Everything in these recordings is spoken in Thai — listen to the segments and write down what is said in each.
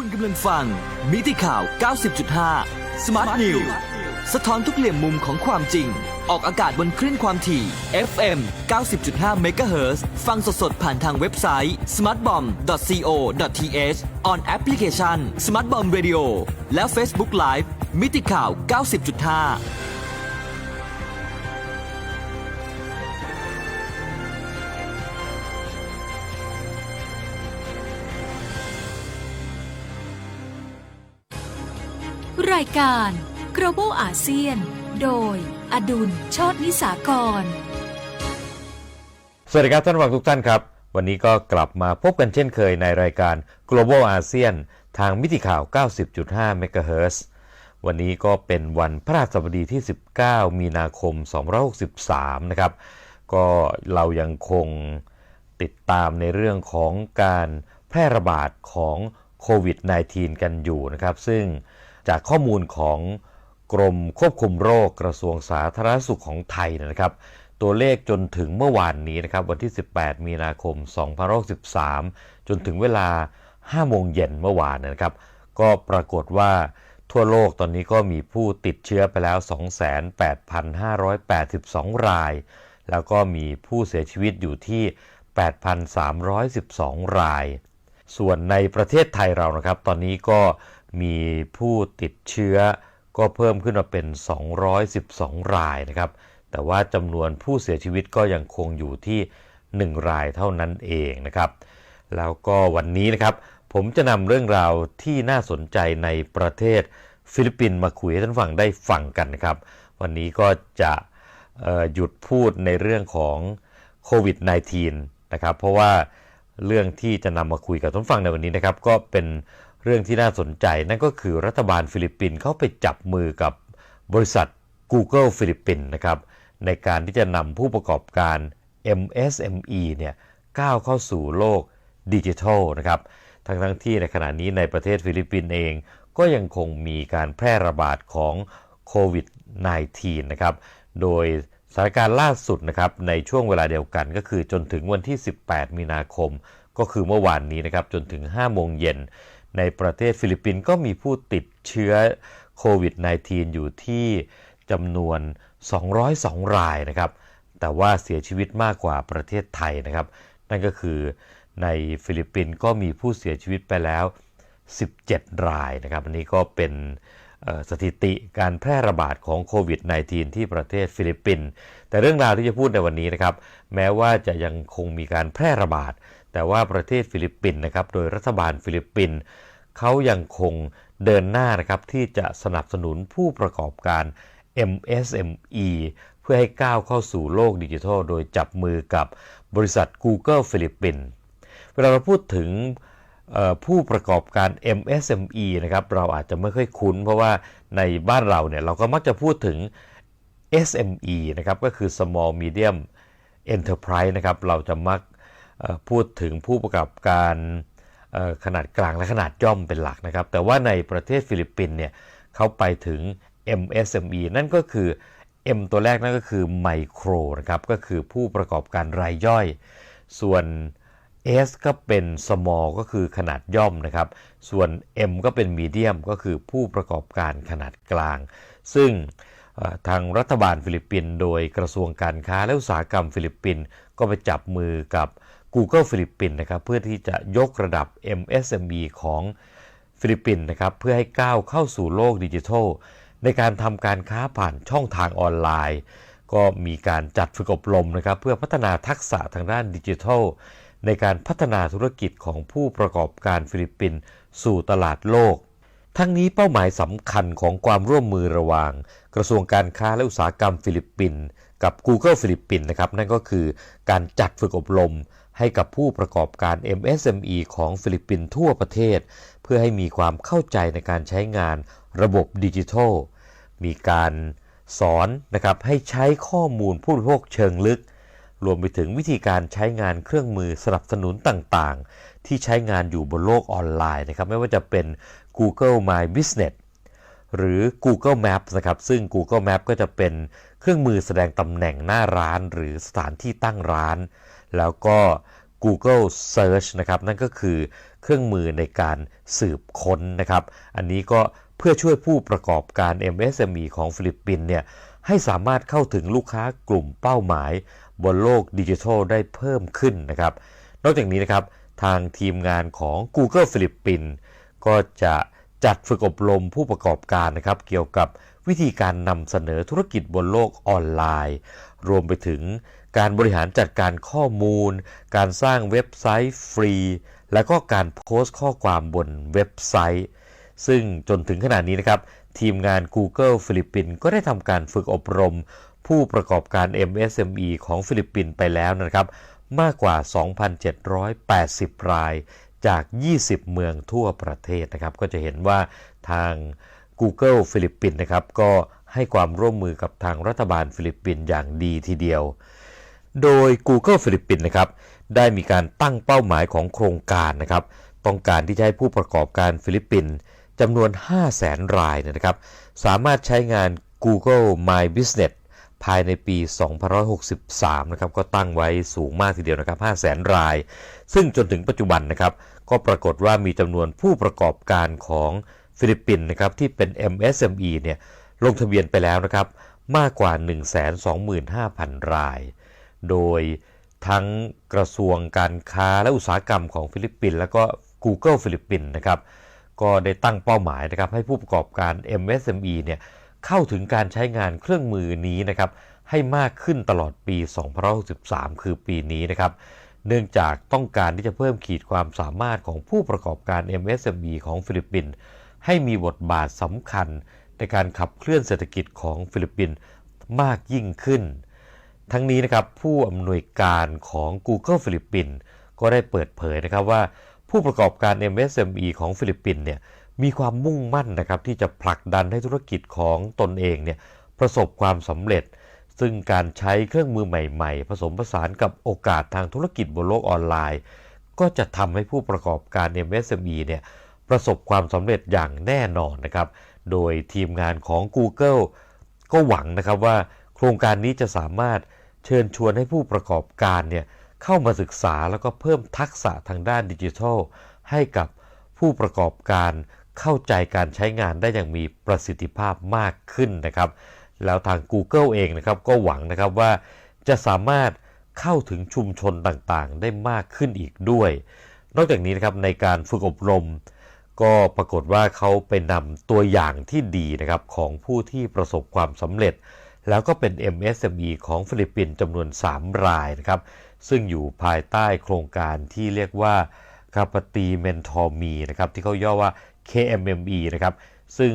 คุณกำลังฟัง มิติข่าว 90.5 Smart News สะท้อนทุกเหลี่ยมมุมของความจริง ออกอากาศบนคลื่นความถี่ FM 90.5 MHz ฟังสดๆ ผ่านทางเว็บไซต์ smartbomb.co.th on application Smartbomb Radio และ Facebook Live มิติข่าว 90.5 รายการ Global ASEAN โดย อดุลชตินิสากร สวัสดีครับท่านผู้ฟังทุกท่านครับ วันนี้ก็กลับมาพบกันเช่นเคยในรายการ Global ASEAN ทางมิติข่าว 90.5 MHz วันนี้ก็เป็นวันพระราชบดีที่ 19 มีนาคม 2563 นะครับ ก็เรายังคงติดตามในเรื่องของการแพร่ระบาดของโควิด -19 กันอยู่นะครับ ซึ่ง จากข้อมูลของกรมควบคุมโรคกระทรวงสาธารณสุขของไทยนะครับ ตัวเลขจนถึงเมื่อวานนี้นะครับวันที่ 18 มีนาคม 2563 จนถึงเวลา 5 โมงเย็นเมื่อวานนะครับ ก็ปรากฏว่าทั่วโลกตอนนี้ก็มีผู้ติดเชื้อไปแล้ว 28,582 ราย แล้วก็มีผู้เสียชีวิตอยู่ที่ 8,312 ราย ส่วนในประเทศไทยเรานะครับ ตอนนี้ก็ มีผู้ติดเชื้อก็เพิ่มขึ้นมาเป็น 212 รายนะครับ แต่ว่าจำนวนผู้เสียชีวิตก็ยังคงอยู่ที่ 1 รายเท่านั้นเองนะครับ แล้วก็วันนี้นะครับผมจะนำเรื่องราวที่น่าสนใจในประเทศฟิลิปปินส์มาคุยให้ท่านฟังได้ฟังกันนะครับ วันนี้ก็จะหยุดพูดในเรื่องของโควิด -19 นะครับ เพราะว่าเรื่องที่จะนำมาคุยกับท่านฟังในวันนี้นะครับ ก็เป็น เรื่องที่น่าสนใจนั่นก็คือรัฐบาลฟิลิปปินส์เข้าไปจับมือกับบริษัท Google ฟิลิปปินส์นะครับในการที่จะนำผู้ประกอบการ MSME เนี่ยก้าวเข้าสู่โลกดิจิทัลนะครับทั้งทั้งที่ในขณะนี้ในประเทศฟิลิปปินส์เองก็ยังคงมีการแพร่ระบาดของโควิด -19 นะครับ โดยสถานการณ์ล่าสุดนะครับในช่วงเวลาเดียวกันก็คือจนถึงวันที่ 18 มีนาคม ก็คือเมื่อวานนี้นะครับจนถึง 5 โมงเย็น ในประเทศฟิลิปปินส์ก็มีผู้ติดเชื้อโควิด -19 อยู่ที่จำนวน 202 รายนะครับ แต่ว่าเสียชีวิตมากกว่าประเทศไทยนะครับ นั่นก็คือในฟิลิปปินส์ก็มีผู้เสียชีวิตไปแล้ว 17 รายนะครับ อันนี้ก็เป็นสถิติการแพร่ระบาดของโควิด -19 ที่ประเทศฟิลิปปินส์ แต่เรื่องราวที่จะพูดในวันนี้นะครับ แม้ว่าจะยังคงมีการแพร่ระบาด แต่ว่าประเทศฟิลิปปินส์นะครับโดยรัฐบาลฟิลิปปินส์เขายังคงเดินหน้านะครับที่จะสนับสนุนผู้ประกอบการ MSME เพื่อให้ก้าวเข้าสู่โลกดิจิทัล โดยจับมือกับบริษัท Google ฟิลิปปินส์เวลาเราพูดถึงผู้ประกอบการ MSME นะครับเราอาจจะไม่ค่อยคุ้น เพราะว่าในบ้านเราเนี่ยเราก็มักจะพูดถึง SME นะครับก็คือ Small Medium Enterprise นะครับเราจะมัก พูดถึงผู้ประกอบการขนาดกลางและขนาดย่อมเป็นหลักนะครับ แต่ว่าในประเทศฟิลิปปินส์เนี่ยเขาไปถึง MSME นั่นก็คือ M ตัวแรกนั่นก็คือไมโครนะครับ ก็คือผู้ประกอบการรายย่อย ส่วน S ก็เป็น small ก็คือขนาดย่อมนะครับ ส่วน M ก็เป็น medium ก็คือผู้ประกอบการขนาดกลาง ซึ่งทางรัฐบาลฟิลิปปินส์โดยกระทรวงการค้าและอุตสาหกรรมฟิลิปปินส์ก็ไปจับมือกับ Google ฟิลิปปินส์นะครับเพื่อที่จะยกระดับ MSME ของฟิลิปปินส์นะครับเพื่อให้ก้าวเข้าสู่โลกดิจิทัล ในการทำการค้าผ่านช่องทางออนไลน์ ก็มีการจัดฝึกอบรมนะครับเพื่อพัฒนาทักษะทางด้านดิจิทัล ในการพัฒนาธุรกิจของผู้ประกอบการฟิลิปปินส์สู่ตลาดโลก ทั้งนี้เป้าหมายสำคัญของความร่วมมือระหว่าง กระทรวงการค้าและอุตสาหกรรมฟิลิปปินส์กับ Google ฟิลิปปินส์นะครับนั่นก็คือการจัดฝึกอบรม ให้กับผู้ประกอบการ MSME ของฟิลิปปินส์ทั่วประเทศ เพื่อให้มีความเข้าใจในการใช้งานระบบดิจิทัล มีการสอนนะครับให้ใช้ข้อมูลผู้บริโภคเชิงลึก รวมไปถึงวิธีการใช้งานเครื่องมือสนับสนุนต่างๆ ที่ใช้งานอยู่บนโลกออนไลน์นะครับไม่ว่าจะเป็น Google My Business หรือ Google Maps นะครับ ซึ่ง Google Map ก็จะเป็นเครื่องมือแสดงตำแหน่งหน้าร้าน หรือสถานที่ตั้งร้าน แล้วก็ Google Search นะครับ นั่นก็คือเครื่องมือในการสืบค้นนะครับ อันนี้ก็เพื่อช่วยผู้ประกอบการ MSME ของฟิลิปปินส์เนี่ยให้สามารถเข้าถึงลูกค้ากลุ่มเป้าหมาย บนโลกดิจิทัลได้เพิ่มขึ้นนะครับ นอกจากนี้นะครับ ทางทีมงานของ Google ฟิลิปปินส์ก็จะจัดฝึกอบรมผู้ประกอบการนะครับ เกี่ยวกับวิธีการนำเสนอธุรกิจบนโลกออนไลน์ รวมไปถึง การบริหารจัดการข้อมูล การสร้างเว็บไซต์ฟรี และก็การโพสต์ข้อความบนเว็บไซต์ ซึ่งจนถึงขณะนี้นะครับ ทีมงาน Google ฟิลิปปินส์ก็ได้ทำการฝึกอบรม ผู้ประกอบการ MSME ของฟิลิปปินส์ไปแล้วนะครับ มากกว่า 2,780 รายจาก 20 เมืองทั่วประเทศนะครับ ก็จะเห็นว่าทาง Google ฟิลิปปินส์นะครับ ก็ให้ความร่วมมือกับทางรัฐบาลฟิลิปปินส์อย่างดีทีเดียว โดย Google ฟิลิปปินส์นะครับได้มีการตั้งเป้าหมายของโครงการนะครับต้องการที่จะให้ผู้ประกอบการฟิลิปปินส์จำนวน 5 0 0แสนรายนะครับสามารถใช้งาน Google My Business ภายในปี 2563 นะครับ ก็ตั้งไว้สูงมากทีเดียวนะครับ 5 0 0แสนราย ซึ่งจนถึงปัจจุบันนะครับ ก็ปรากฏว่ามีจำนวนผู้ประกอบการของฟิลิปปินส์นะครับ ที่เป็น MSME เนี่ย ลงทะเบียนไปแล้วนะครับ มากกว่า 125,000 ราย โดยทั้งกระทรวงการค้าและอุตสาหกรรมของฟิลิปปินส์แล้วก็ Google ฟิลิปปินส์นะครับก็ได้ตั้งเป้าหมายนะครับให้ผู้ประกอบการ MSME เนี่ยเข้าถึงการใช้งานเครื่องมือนี้นะครับให้มากขึ้นตลอดปี 2063 คือปีนี้นะครับ เนื่องจากต้องการที่จะเพิ่มขีดความสามารถของผู้ประกอบการ MSME ของฟิลิปปินส์ให้มีบทบาทสำคัญในการขับเคลื่อนเศรษฐกิจของฟิลิปปินส์มากยิ่งขึ้น ทั้งนี้นะครับผู้อำนวยการของ Google ฟิลิปปินส์ก็ได้เปิดเผยนะครับว่า ผู้ประกอบการ MSME ของฟิลิปปินส์เนี่ยมีความมุ่งมั่นนะครับที่จะผลักดันให้ธุรกิจของตนเองเนี่ยประสบความสำเร็จ ซึ่งการใช้เครื่องมือใหม่ๆ ผสมผสานกับโอกาสทางธุรกิจบนโลกออนไลน์ ก็จะทำให้ผู้ประกอบการ MSME เนี่ยประสบความสำเร็จอย่างแน่นอนนะครับ โดยทีมงานของ Google ก็หวังนะครับว่า รงการนี้จะสามารถเชิญชวนให้ผู้ประกอบการเนี่ยเข้ามาศึกษาแล้วก็เพิ่มทักษะทางด้านดิจิทัล ให้กับผู้ประกอบการเข้าใจการใช้งานได้อย่างมีประสิทธิภาพมากขึ้นนะครับ แล้วทาง Google เองนะครับก็หวังนะครับว่าจะสามารถเข้าถึงชุมชนต่างๆ ได้มากขึ้นอีกด้วย นอกจากนี้นะครับในการฝึกอบรม ก็ปรากฏว่าเขาไปนำตัวอย่างที่ดีนะครับของผู้ที่ประสบความสำเร็จ แล้วก็เป็น MSME ของฟิลิปปินส์จำนวน 3 รายนะครับ ซึ่งอยู่ภายใต้โครงการที่เรียกว่าคาปตีเมนทอร์มีนะครับที่เขาย่อว่า KMME นะครับซึ่ง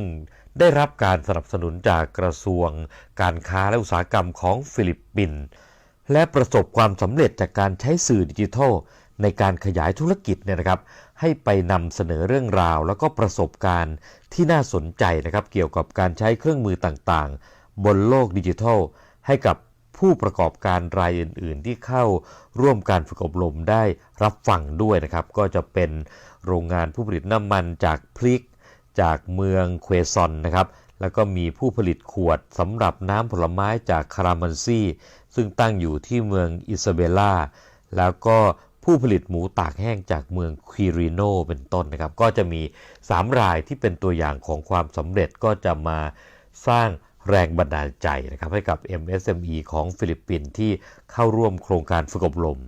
ได้รับการสนับสนุนจากกระทรวงการค้าและอุตสาหกรรมของฟิลิปปินส์และประสบความสำเร็จจากการใช้สื่อดิจิทัล ในการขยายธุรกิจเนี่ยนะครับ ให้ไปนำเสนอเรื่องราว แล้วก็ประสบการณ์ที่น่าสนใจนะครับ เกี่ยวกับการใช้เครื่องมือต่างๆ บนโลกดิจิทัล ให้กับผู้ประกอบการรายอื่น ๆ ที่เข้าร่วมการฝึกอบรมได้รับฟังด้วยนะครับ ก็จะเป็นโรงงานผู้ผลิตน้ำมันจากพลิก จากเมืองเควซอนนะครับ แล้วก็มีผู้ผลิตขวดสำหรับน้ำผลไม้จากคารามันซีซึ่งตั้งอยู่ที่เมืองอิซาเบลาแล้วก็ผู้ผลิตหมูตากแห้งจากเมืองควิริโนเป็นต้นนะครับ ก็จะมี 3 รายที่เป็นตัวอย่างของความสำเร็จก็จะมาสร้าง แรงบันดาลใจนะครับให้กับ MSME ของฟิลิปปินส์ที่เข้าร่วมโครงการฝึกอบรม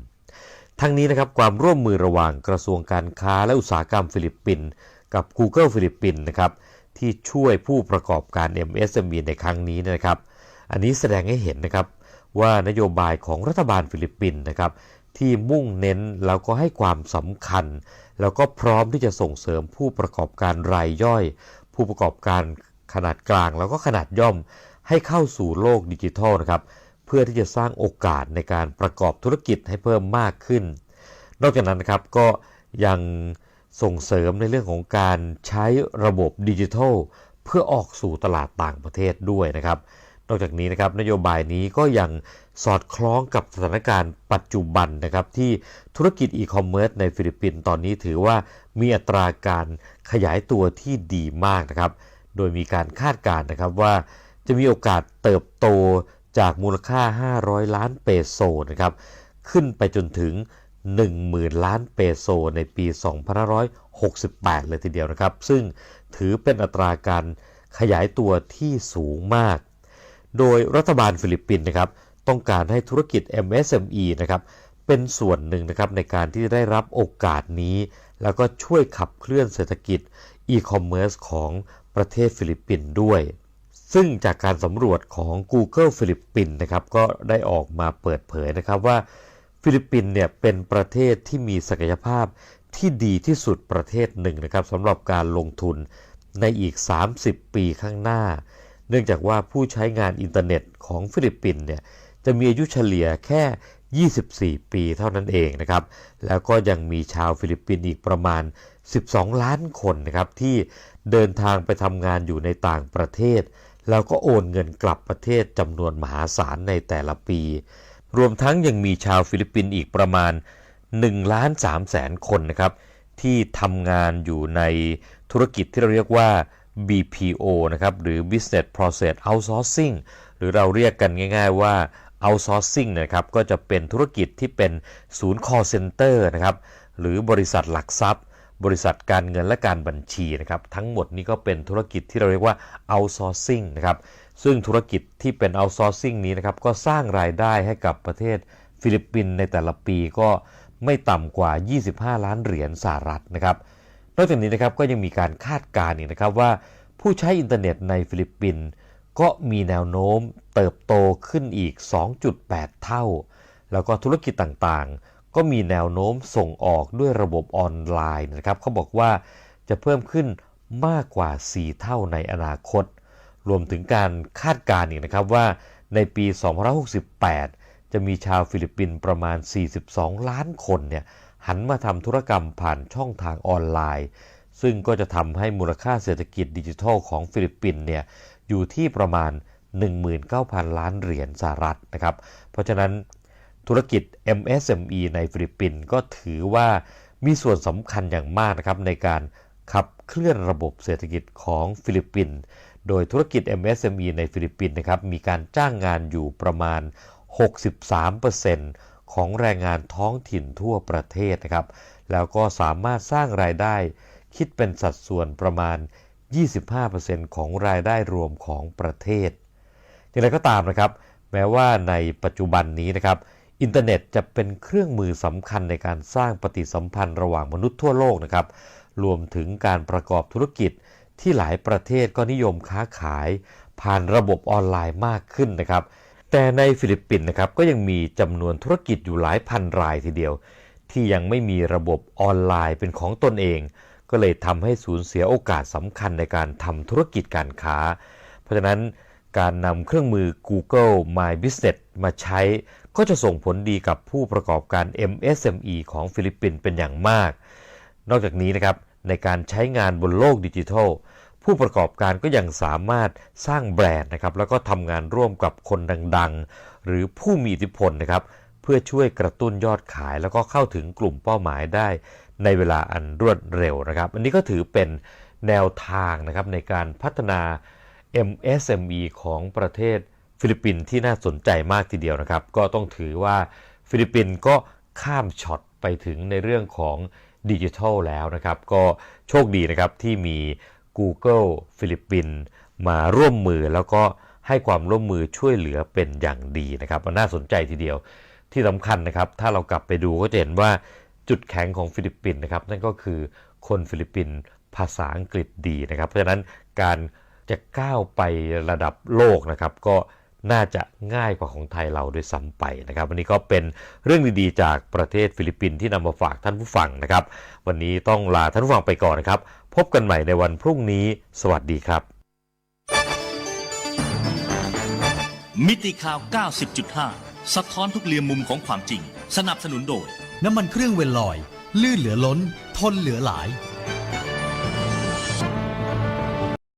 ทั้งนี้นะครับความร่วมมือระหว่างกระทรวงการค้าและอุตสาหกรรมฟิลิปปินส์กับ Google ฟิลิปปินส์นะครับที่ช่วยผู้ประกอบการ MSME ในครั้งนี้นะครับ อันนี้แสดงให้เห็นนะครับว่านโยบายของรัฐบาลฟิลิปปินส์นะครับที่มุ่งเน้นแล้วก็ให้ความสำคัญ แล้วก็พร้อมที่จะส่งเสริมผู้ประกอบการรายย่อย ผู้ประกอบการ ขนาดกลางแล้วก็ขนาดย่อมให้เข้าสู่โลกดิจิทัลนะครับเพื่อที่จะสร้างโอกาสในการประกอบธุรกิจให้เพิ่มมากขึ้น นอกจากนั้นนะครับก็ยังส่งเสริมในเรื่องของการใช้ระบบดิจิทัล เพื่อออกสู่ตลาดต่างประเทศด้วยนะครับ นอกจากนี้นะครับนโยบายนี้ก็ยังสอดคล้องกับสถานการณ์ปัจจุบันนะครับที่ธุรกิจอีคอมเมิร์ซในฟิลิปปินส์ตอนนี้ถือว่ามีอัตราการขยายตัวที่ดีมากนะครับ โดยมีการคาดการณ์นะครับว่าจะมีโอกาสเติบโตจากมูลค่า 500 ล้านเปโซนะครับขึ้นไปจนถึง 10,000 ล้านเปโซในปี 2568 เลยทีเดียวนะครับ ซึ่งถือเป็นอัตราการขยายตัวที่สูงมาก โดยรัฐบาลฟิลิปปินส์นะครับต้องการให้ธุรกิจ MSME นะครับเป็นส่วนหนึ่งนะครับในการที่ได้รับโอกาสนี้ แล้วก็ช่วยขับเคลื่อนเศรษฐกิจอีคอมเมิร์ซของ ประเทศฟิลิปปินส์ด้วย ซึ่งจากการสำรวจของ Google ฟิลิปปินส์นะครับก็ได้ออกมาเปิดเผยนะครับว่าฟิลิปปินส์เนี่ยเป็นประเทศที่มีศักยภาพที่ดีที่สุดประเทศหนึ่งนะครับสำหรับการลงทุนในอีก 30 ปีข้างหน้า เนื่องจากว่าผู้ใช้งานอินเทอร์เน็ตของฟิลิปปินส์เนี่ยจะมีอายุเฉลี่ยแค่ 24 ปีเท่านั้นเองนะครับ แล้วก็ยังมีชาวฟิลิปปินส์อีกประมาณ 12 ล้านคนนะครับที่ เดินทางไปทำงานอยู่ในต่างประเทศ แล้วก็โอนเงินกลับประเทศจำนวนมหาศาลในแต่ละปี รวมทั้งยังมีชาวฟิลิปปินส์อีกประมาณ1ล้าน3แสนคนนะครับที่ทำงานอยู่ในธุรกิจที่เราเรียกว่า BPO นะครับหรือ Business Process Outsourcing หรือเราเรียกกันง่าย ๆว่า outsourcing นะครับก็จะเป็นธุรกิจที่เป็นศูนย์ call center นะครับหรือบริษัทหลักทรัพย์ บริษัทการเงินและการบัญชีนะครับทั้งหมดนี้ก็เป็นธุรกิจที่เราเรียกว่า outsourcing นะครับซึ่งธุรกิจที่เป็น outsourcing นี้นะครับก็สร้างรายได้ให้กับประเทศฟิลิปปินส์ในแต่ละปีก็ไม่ต่ำกว่า 25 ล้านเหรียญสหรัฐนะครับนอกจากนี้นะครับก็ยังมีการคาดการณ์อีกนะครับว่าผู้ใช้อินเทอร์เน็ตในฟิลิปปินส์ก็มีแนวโน้มเติบโตขึ้นอีก 2.8 เท่า แล้วก็ธุรกิจต่างๆ ก็มีแนวโน้มส่งออกด้วยระบบออนไลน์นะครับเขาบอกว่าจะเพิ่มขึ้นมากกว่า 4 เท่าในอนาคต รวมถึงการคาดการณ์อีกนะครับว่าในปี 2568 จะมีชาวฟิลิปปินส์ประมาณ 42 ล้านคนเนี่ยหันมาทำธุรกรรมผ่านช่องทางออนไลน์ ซึ่งก็จะทำให้มูลค่าเศรษฐกิจดิจิทัลของฟิลิปปินส์เนี่ยอยู่ที่ประมาณ 19,000 ล้านเหรียญสหรัฐนะครับ เพราะฉะนั้น ธุรกิจ MSME ในฟิลิปปินส์ก็ถือว่ามีส่วนสำคัญอย่างมากนะครับในการขับเคลื่อนระบบเศรษฐกิจของฟิลิปปินส์โดยธุรกิจ MSME ในฟิลิปปินส์นะครับมีการจ้างงานอยู่ประมาณ 63%ของแรงงานท้องถิ่นทั่วประเทศนะครับแล้วก็สามารถสร้างรายได้คิดเป็นสัดส่วนประมาณ 25%ของรายได้รวมของประเทศอย่างไรก็ตามนะครับ แม้ว่าในปัจจุบันนี้นะครับ อินเทอร์เน็ตจะเป็นเครื่องมือสำคัญในการสร้างปฏิสัมพันธ์ระหว่างมนุษย์ทั่วโลกนะครับ รวมถึงการประกอบธุรกิจที่หลายประเทศก็นิยมค้าขาย ผ่านระบบออนไลน์มากขึ้นนะครับ แต่ในฟิลิปปินส์นะครับก็ยังมีจำนวนธุรกิจอยู่หลายพันรายทีเดียว ที่ยังไม่มีระบบออนไลน์เป็นของตนเอง ก็เลยทำให้สูญเสียโอกาสสำคัญในการทำธุรกิจการค้า เพราะฉะนั้น การนำเครื่องมือ Google My Business มาใช้ ก็จะส่งผลดีกับผู้ประกอบการ MSME ของฟิลิปปินส์เป็นอย่างมาก นอกจากนี้นะครับในการใช้งานบนโลกดิจิทัล ผู้ประกอบการก็ยังสามารถสร้างแบรนด์นะครับแล้วก็ทำงานร่วมกับคนดังๆ หรือผู้มีอิทธิพลนะครับเพื่อช่วยกระตุ้นยอดขายแล้วก็เข้าถึงกลุ่มเป้าหมายได้ ในเวลาอันรวดเร็วนะครับ อันนี้ก็ถือเป็นแนวทางนะครับในการพัฒนา MSME ของประเทศฟิลิปปินส์ที่น่าสนใจมากทีเดียวนะครับ ก็ต้องถือว่าฟิลิปปินส์ก็ข้ามช็อตไปถึงในเรื่องของดิจิทัลแล้วนะครับ ก็โชคดีนะครับที่มี Google ฟิลิปปินส์มาร่วมมือแล้วก็ให้ความร่วมมือช่วยเหลือเป็นอย่างดีนะครับมันน่าสนใจทีเดียวที่สำคัญนะครับ ถ้าเรากลับไปดูก็จะเห็นว่าจุดแข็งของฟิลิปปินส์นะครับ นั่นก็คือคนฟิลิปปินส์ภาษาอังกฤษดีนะครับ เพราะฉะนั้นการ จะก้าวไประดับโลกนะครับ ก็น่าจะง่ายกว่าของไทยเราด้วยซ้ำไปนะครับ วันนี้ก็เป็นเรื่องดีๆ จากประเทศฟิลิปปินส์ที่นำมาฝากท่านผู้ฟังนะครับ วันนี้ต้องลาท่านผู้ฟังไปก่อนนะครับ พบกันใหม่ในวันพรุ่งนี้ สวัสดีครับ มิติข่าว 90.5 สะท้อนทุกเรียมมุมของความจริง สนับสนุนโดย น้ำมันเครื่องเวลลอย ลื่นเหลือล้น ทนเหลือหลาย